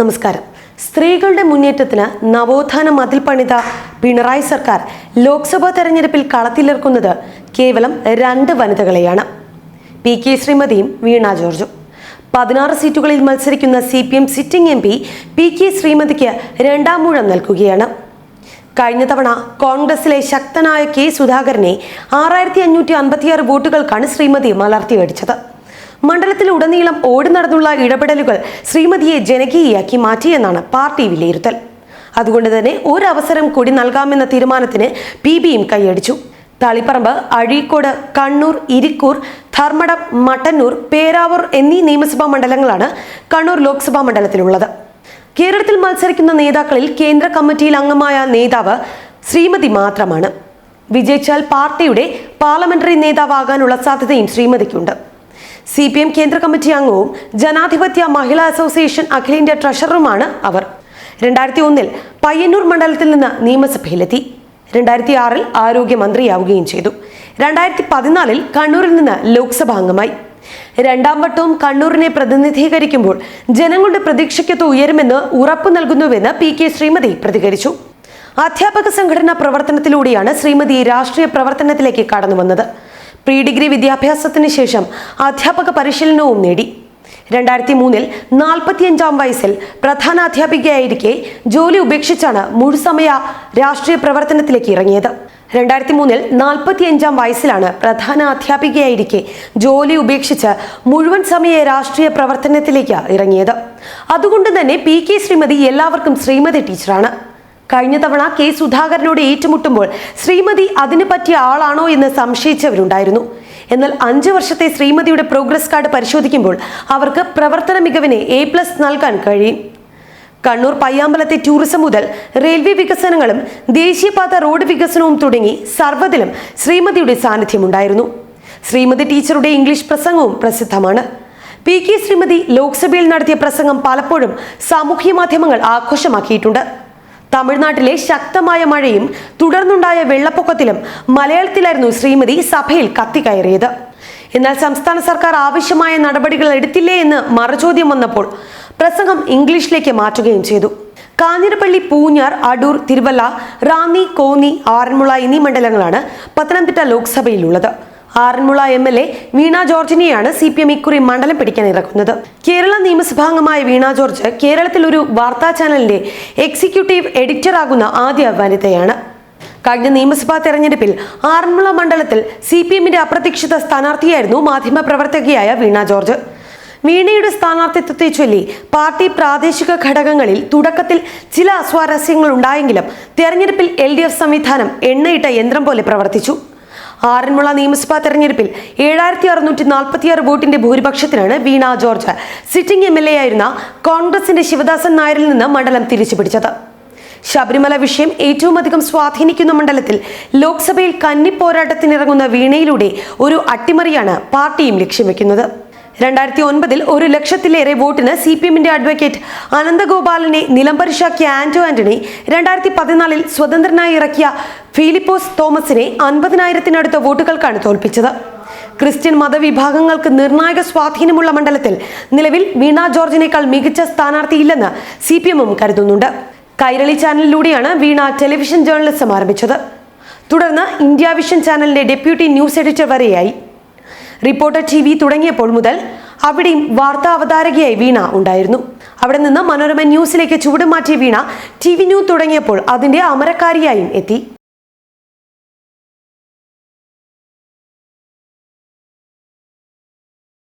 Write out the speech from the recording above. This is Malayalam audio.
നമസ്കാരം. സ്ത്രീകളുടെ മുന്നേറ്റത്തിന് നവോത്ഥാന മതിൽ പണിത പിണറായി സർക്കാർ ലോക്സഭാ തെരഞ്ഞെടുപ്പിൽ കളത്തിലിറക്കുന്നത് കേവലം രണ്ട് വനിതകളെയാണ്. പി കെ ശ്രീമതിയും വീണ ജോർജും. പതിനാറ് സീറ്റുകളിൽ മത്സരിക്കുന്ന C P M sitting M P P K ശ്രീമതിക്ക് രണ്ടാം മൂഴം നൽകുകയാണ്. കഴിഞ്ഞ തവണ കോൺഗ്രസിലെ ശക്തനായ കെ സുധാകരനെ ആറായിരത്തി അഞ്ഞൂറ്റി അൻപത്തിയാറ് വോട്ടുകൾക്കാണ് ശ്രീമതി മലർത്തിയടിച്ചത് മണ്ഡലത്തിൽ ഉടനീളം ഓടി നടന്നുള്ള ഇടപെടലുകൾ ശ്രീമതിയെ ജനകീയയാക്കി മാറ്റിയെന്നാണ് പാർട്ടി വിലയിരുത്തൽ. അതുകൊണ്ട് തന്നെ ഒരവസരം കൂടി നൽകാമെന്ന തീരുമാനത്തിന് പി ബിയും കൈയടിച്ചു. തളിപ്പറമ്പ് അഴീക്കോട് കണ്ണൂർ ഇരിക്കൂർ ധർമ്മടം മട്ടന്നൂർ പേരാവൂർ എന്നീ നിയമസഭാ മണ്ഡലങ്ങളാണ് കണ്ണൂർ ലോക്സഭാ മണ്ഡലത്തിലുള്ളത്. കേരളത്തിൽ മത്സരിക്കുന്ന നേതാക്കളിൽ കേന്ദ്ര കമ്മിറ്റിയിൽ അംഗമായ നേതാവ് ശ്രീമതി മാത്രമാണ്. വിജയിച്ചാൽ പാർട്ടിയുടെ പാർലമെന്ററി നേതാവാകാനുള്ള സാധ്യതയും ശ്രീമതിക്കുണ്ട്. സി പി എം കേന്ദ്ര കമ്മിറ്റി അംഗവും ജനാധിപത്യ മഹിളാ അസോസിയേഷൻ അഖിലേന്ത്യാ ട്രഷററുമാണ് അവർ. രണ്ടായിരത്തി ഒന്നിൽ പയ്യന്നൂർ മണ്ഡലത്തിൽ നിന്ന് നിയമസഭയിലെത്തി. രണ്ടായിരത്തി ആറിൽ ആരോഗ്യമന്ത്രിയാവുകയും ചെയ്തു. രണ്ടായിരത്തി പതിനാലിൽ കണ്ണൂരിൽ നിന്ന് ലോക്സഭാ അംഗമായി. രണ്ടാം വട്ടവും കണ്ണൂരിനെ പ്രതിനിധീകരിക്കുമ്പോൾ ജനങ്ങളുടെ പ്രതീക്ഷയ്ക്കൊത്ത് ഉയരുമെന്ന് ഉറപ്പു നൽകുന്നുവെന്ന് പി കെ ശ്രീമതി പ്രതികരിച്ചു. അധ്യാപക സംഘടനാ പ്രവർത്തനത്തിലൂടെയാണ് ശ്രീമതി രാഷ്ട്രീയ പ്രവർത്തനത്തിലേക്ക് കടന്നു വന്നത് പ്രീ ഡിഗ്രി വിദ്യാഭ്യാസത്തിന് ശേഷം അധ്യാപക പരിശീലനവും നേടി. രണ്ടായിരത്തി മൂന്നിൽ നാൽപ്പത്തിയഞ്ചാം വയസ്സിൽ പ്രധാന അധ്യാപികയായിരിക്കെ ജോലി ഉപേക്ഷിച്ചാണ് മുഴുസമയ രാഷ്ട്രീയ പ്രവർത്തനത്തിലേക്ക് ഇറങ്ങിയത്. രണ്ടായിരത്തി മൂന്നിൽ നാൽപ്പത്തിയഞ്ചാം വയസ്സിലാണ് പ്രധാന അധ്യാപികയായിരിക്കെ ജോലി ഉപേക്ഷിച്ച് മുഴുവൻ സമയ രാഷ്ട്രീയ പ്രവർത്തനത്തിലേക്ക് ഇറങ്ങിയത്. അതുകൊണ്ട് തന്നെ പി കെ ശ്രീമതി എല്ലാവർക്കും ശ്രീമതി ടീച്ചറാണ്. കഴിഞ്ഞ തവണ കെ സുധാകരനോട് ഏറ്റുമുട്ടുമ്പോൾ ശ്രീമതി അതിന് പറ്റിയ ആളാണോ എന്ന് സംശയിച്ചവരുണ്ടായിരുന്നു. എന്നാൽ അഞ്ച് വർഷത്തെ ശ്രീമതിയുടെ പ്രോഗ്രസ് കാർഡ് പരിശോധിക്കുമ്പോൾ അവർക്ക് പ്രവർത്തന മികവിനെ എ പ്ലസ് നൽകാൻ കഴിയും. കണ്ണൂർ പയ്യാമ്പലത്തെ ടൂറിസം മുതൽ റെയിൽവേ വികസനങ്ങളും ദേശീയപാത റോഡ് വികസനവും തുടങ്ങി സർവതിലും ശ്രീമതിയുടെ സാന്നിധ്യമുണ്ടായിരുന്നു. ശ്രീമതി ടീച്ചറുടെ ഇംഗ്ലീഷ് പ്രസംഗവും പ്രസിദ്ധമാണ്. പി കെ ശ്രീമതി ലോക്സഭയിൽ നടത്തിയ പ്രസംഗം പലപ്പോഴും സാമൂഹ്യ മാധ്യമങ്ങൾ ആഘോഷമാക്കിയിട്ടുണ്ട്. തമിഴ്നാട്ടിലെ ശക്തമായ മഴയും തുടർന്നുണ്ടായ വെള്ളപ്പൊക്കത്തിലും മലയാളത്തിലായിരുന്നു ശ്രീമതി സഭയിൽ കത്തിക്കയറിയത് എന്നാൽ സംസ്ഥാന സർക്കാർ ആവശ്യമായ നടപടികൾ എടുത്തില്ലേ എന്ന് മറുചോദ്യം വന്നപ്പോൾ പ്രസംഗം ഇംഗ്ലീഷിലേക്ക് മാറ്റുകയും ചെയ്തു. കാഞ്ഞിരപ്പള്ളി പൂഞ്ഞാർ അടൂർ തിരുവല്ല റാന്നി കോന്നി ആറന്മുള എന്നീ മണ്ഡലങ്ങളാണ് Pathanamthitta ലോക്സഭയിലുള്ളത്. Aranmula M L A Veena ജോർജിനെയാണ് C P M ഇക്കുറി മണ്ഡലം പിടിക്കാൻ ഇറക്കുന്നത്. കേരള നിയമസഭാംഗമായ വീണ ജോർജ് കേരളത്തിൽ ഒരു വാർത്താ ചാനലിന്റെ എക്സിക്യൂട്ടീവ് എഡിറ്റർ ആകുന്ന ആദ്യ വനിതയാണ്. കഴിഞ്ഞ നിയമസഭാ തെരഞ്ഞെടുപ്പിൽ ആറന്മുള മണ്ഡലത്തിൽ സി പി എമ്മിന്റെ അപ്രതീക്ഷിത സ്ഥാനാർത്ഥിയായിരുന്നു മാധ്യമപ്രവർത്തകയായ വീണ ജോർജ്. വീണയുടെ സ്ഥാനാർത്ഥിത്വത്തെ ചൊല്ലി പാർട്ടി പ്രാദേശിക ഘടകങ്ങളിൽ തുടക്കത്തിൽ ചില അസ്വാരസ്യങ്ങൾ ഉണ്ടായെങ്കിലും തെരഞ്ഞെടുപ്പിൽ എൽ സംവിധാനം എണ്ണയിട്ട യന്ത്രം പോലെ പ്രവർത്തിച്ചു. ആറന്മുള നിയമസഭാ തെരഞ്ഞെടുപ്പിൽ ഏഴായിരത്തി അറുന്നൂറ്റി നാൽപ്പത്തിയാറ് വോട്ടിന്റെ ഭൂരിപക്ഷത്തിനാണ് വീണ George. Sitting M L A ആയിരുന്ന കോൺഗ്രസിന്റെ ശിവദാസൻ നായരിൽ നിന്ന് മണ്ഡലം തിരിച്ചുപിടിച്ചത്. ശബരിമല വിഷയം ഏറ്റവും അധികം സ്വാധീനിക്കുന്ന മണ്ഡലത്തിൽ ലോക്സഭയിൽ കന്നിപ്പോരാട്ടത്തിനിറങ്ങുന്ന വീണയിലൂടെ ഒരു അട്ടിമറിയാണ് പാർട്ടിയും ലക്ഷ്യം വെക്കുന്നത്. രണ്ടായിരത്തി ഒൻപതിൽ ഒരു ലക്ഷത്തിലേറെ വോട്ടിന് സി പി എമ്മിന്റെ അഡ്വക്കേറ്റ് അനന്തഗോപാലനെ നിലംപരിശാക്കിയ ആന്റോ ആന്റണി രണ്ടായിരത്തി പതിനാലിൽ സ്വതന്ത്രനായി ഇറക്കിയ ഫിലിപ്പോസ് തോമസിനെ അൻപതിനായിരത്തിനടുത്ത വോട്ടുകൾക്കാണ് തോൽപ്പിച്ചത്. ക്രിസ്ത്യൻ മതവിഭാഗങ്ങൾക്ക് നിർണായക സ്വാധീനമുള്ള മണ്ഡലത്തിൽ നിലവിൽ വീണ ജോർജിനേക്കാൾ മികച്ച സ്ഥാനാർത്ഥിയില്ലെന്ന് സി പി എമ്മും കരുതുന്നുണ്ട്. കൈരളി ചാനലിലൂടെയാണ് വീണ ടെലിവിഷൻ ജേർണലിസം ആരംഭിച്ചത്. തുടർന്ന് ഇന്ത്യ വിഷൻ ചാനലിന്റെ ഡെപ്യൂട്ടി ന്യൂസ് എഡിറ്റർ വരെയായി. റിപ്പോർട്ടർ ടി വി തുടങ്ങിയപ്പോൾ മുതൽ അവിടെയും വാർത്താ അവതാരകയായി വീണ ഉണ്ടായിരുന്നു. അവിടെ നിന്ന് മനോരമ ന്യൂസിലേക്ക് ചുവടുമാറ്റിയ വീണ ടി വി ന്യൂസ് തുടങ്ങിയപ്പോൾ അതിന്റെ അമരക്കാരിയായും എത്തി.